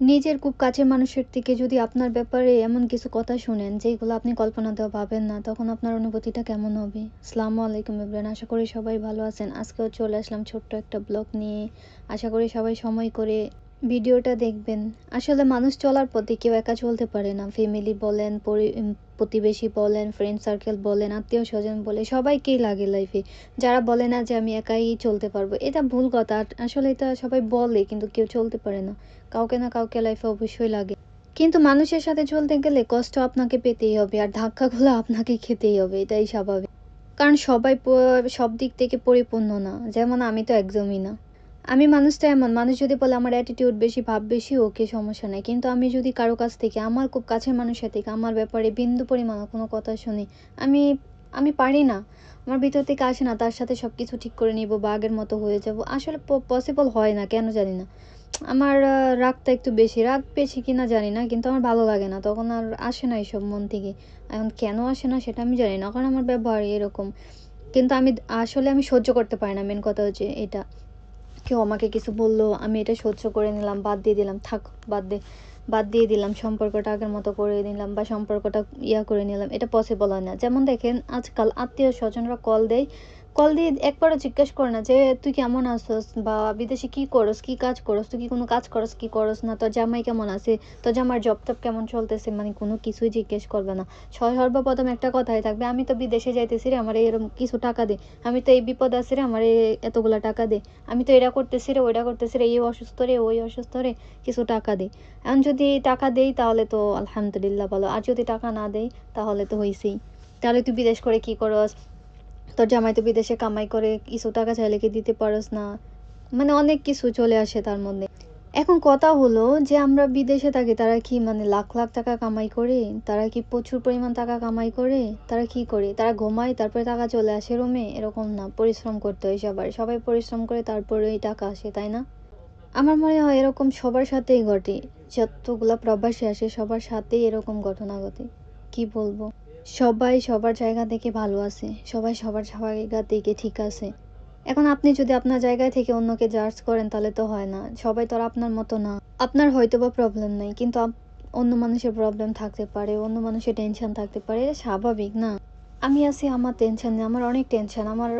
নিজের খুব কাছের মানুষের থেকে যদি আপনার ব্যাপারে এমন কিছু কথা শুনেন, যেগুলো আপনি কল্পনাতেও পাবেন না, তখন আপনার অনুভূতিটা কেমন হবে? সালাম আলাইকুম ইব্রান আশা করি সবাই ভালো আছেন। আজকেও চলে আসলাম ছোট্ট একটা ব্লগ নিয়ে। আশা করি সবাই সময় করে ভিডিওটা দেখবেন। আসলে মানুষ চলার পথে কেউ একা চলতে পারে না। ফ্যামিলি বলেন প্রতিবেশী বলেন ফ্রেন্ড সার্কেল বলেন আত্মীয় স্বজন বলে সবাইকেই লাগে লাইফে যারা বলে না যে আমি একাই চলতে পারব, এটা ভুল কথা। আসলে এটা সবাই বলে, কিন্তু কেউ চলতে পারে না। কাউকে না কাউকে লাইফে অবশ্যই লাগে। কিন্তু মানুষের সাথে চলতে গেলে কষ্ট আপনাকে পেতেই হবে, আর ধাক্কাগুলো আপনাকে খেতেই হবে, এটাই স্বাভাবিক। কারণ সবাই সব দিক থেকে পরিপূর্ণ না। যেমন আমি তো একদমই না। আমি মানুষটা এমন, মানুষ যদি বলে আমার অ্যাটিটিউড বেশি, ভাব বেশি, ওকে সমস্যা নাই। কিন্তু আমি যদি কারও কাছ থেকে, আমার খুব কাছের মানুষের থেকে, আমার ব্যাপারে বিন্দু পরিমাণ কোনো কথা শুনি, আমি আমি পারি না। আমার ভিতর থেকে আসে না, তার সাথে সব কিছু ঠিক করে নিব বা আগের মতো হয়ে যাব। আসলে পসিবল হয় না, কেন জানি না। আমার রাগটা একটু বেশি। রাগ বেশি কিনা জানি না, কিন্তু আমার ভালো লাগে না, তখন আর আসে না এইসব মন থেকে। এখন কেন আসে না সেটা আমি জানি না, কারণ আমার ব্যবহার এরকম। কিন্তু আমি, আসলে আমি সহ্য করতে পারি না মেন কথা হচ্ছে এটা। কেউ আমাকে কিছু বলল, আমি এটা সহ্য করে নিলাম, বাদ দিয়ে দিলাম, থাক, বাদ দে, বাদ দিয়ে দিলাম, সম্পর্কটা আগের মতো করে নিলাম বা সম্পর্কটা ইয়া করে নিলাম, এটা পসিবল হয় না। যেমন দেখেন, আজকাল আত্মীয় স্বজনরা কল দেয় কল দিয়ে একবারও জিজ্ঞেস করে না যে, তুই কেমন আছিস? বা বিদেশে কি করস? কি কাজ করস? তুই কি কোনো কাজ করস? কি করস না? তোর জামাই কেমন আছে? তোর জামার জব টব কেমন চলতেছে? মানে কোনো কিছুই জিজ্ঞেস করবে না। সর- সর্বপ্রথম একটা কথাই থাকবে, আমি তো বিদেশে যাইতেছি রে, আমার এরকম কিছু টাকা দে। আমি তো এই বিপদ আছে রে, আমার এতগুলা টাকা দে। আমি তো এটা করতেছি রে ওইটা করতেছি রে, এই অসুস্থ রে, ওই অসুস্থ রে, কিছু টাকা দে। এখন যদি টাকা দেই, তাহলে তো আলহামদুলিল্লাহ ভালো। আর যদি টাকা না দেই, তাহলে তো হইছেই। তাহলে তুই বিদেশ করে কি করস? তোর জামাই তো বিদেশে কামাই করে, কিছু টাকা চাইলে কি দিতে পারস না? মানে অনেক কিছু চলে আসে তার মধ্যে। এখন কথা হলো যে আমরা বিদেশে থাকি, তারা কি মানে লাখ লাখ টাকা কামাই করে? তারা কি প্রচুর পরিমাণ টাকা কামাই করে? তারা কি করে? তারা ঘুমায়, তারপরে টাকা চলে আসে রুমে এরকম না, পরিশ্রম করতে হয় সবার সবাই পরিশ্রম করে তারপরেই টাকা আসে, তাই না? আমার মনে হয় এরকম সবার সাথেই ঘটে। যতগুলা প্রবাসী আসে, সবার সাথেই এরকম ঘটনা ঘটে। কি বলব? সবাই সবার জায়গা থেকে ভালো আছে। সবাই সবার জায়গা থেকে ঠিক আছে। এখন আপনি যদি আপনার জায়গায় থেকে অন্যকে জাজ করেন, তাহলে তো হয় না। সবাই তো আর আপনার মতো না। আপনার হয়তো বা প্রবলেম নেই, কিন্তু অন্য মানুষের প্রবলেম থাকতে পারে, অন্য মানুষের টেনশন থাকতে পারে। স্বাভাবিক, না? আমি আছি, আমার টেনশন আমার অনেক টেনশন আমার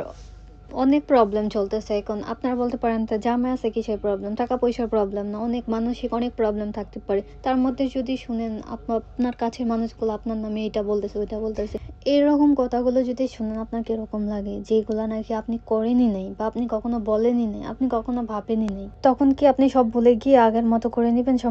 অনেক প্রবলেম চলতেছে এখন। আপনারা বলতে পারেন তা জামে আছে কিসের প্রবলেম টাকা পয়সার প্রবলেম না? অনেক মানসিক অনেক প্রবলেম থাকতে পারে। তার মধ্যে যদি শুনেন, আপ- আপনার কাছের মানুষগুলো আপনার নামে এটা বলতেছে, ওইটা বলতেছে। এরকম কথাগুলো যদি শুনেন, আপনার কীরকম লাগে? যেগুলো নাকি আপনি করেনই নাই বা আপনি কখনো বলেনই নাই, আপনি কখনো ভাবেনই নাই। তখন কি আপনি সব ভুলে গিয়ে আগের মতো করে নেবেন সম্পর্ক?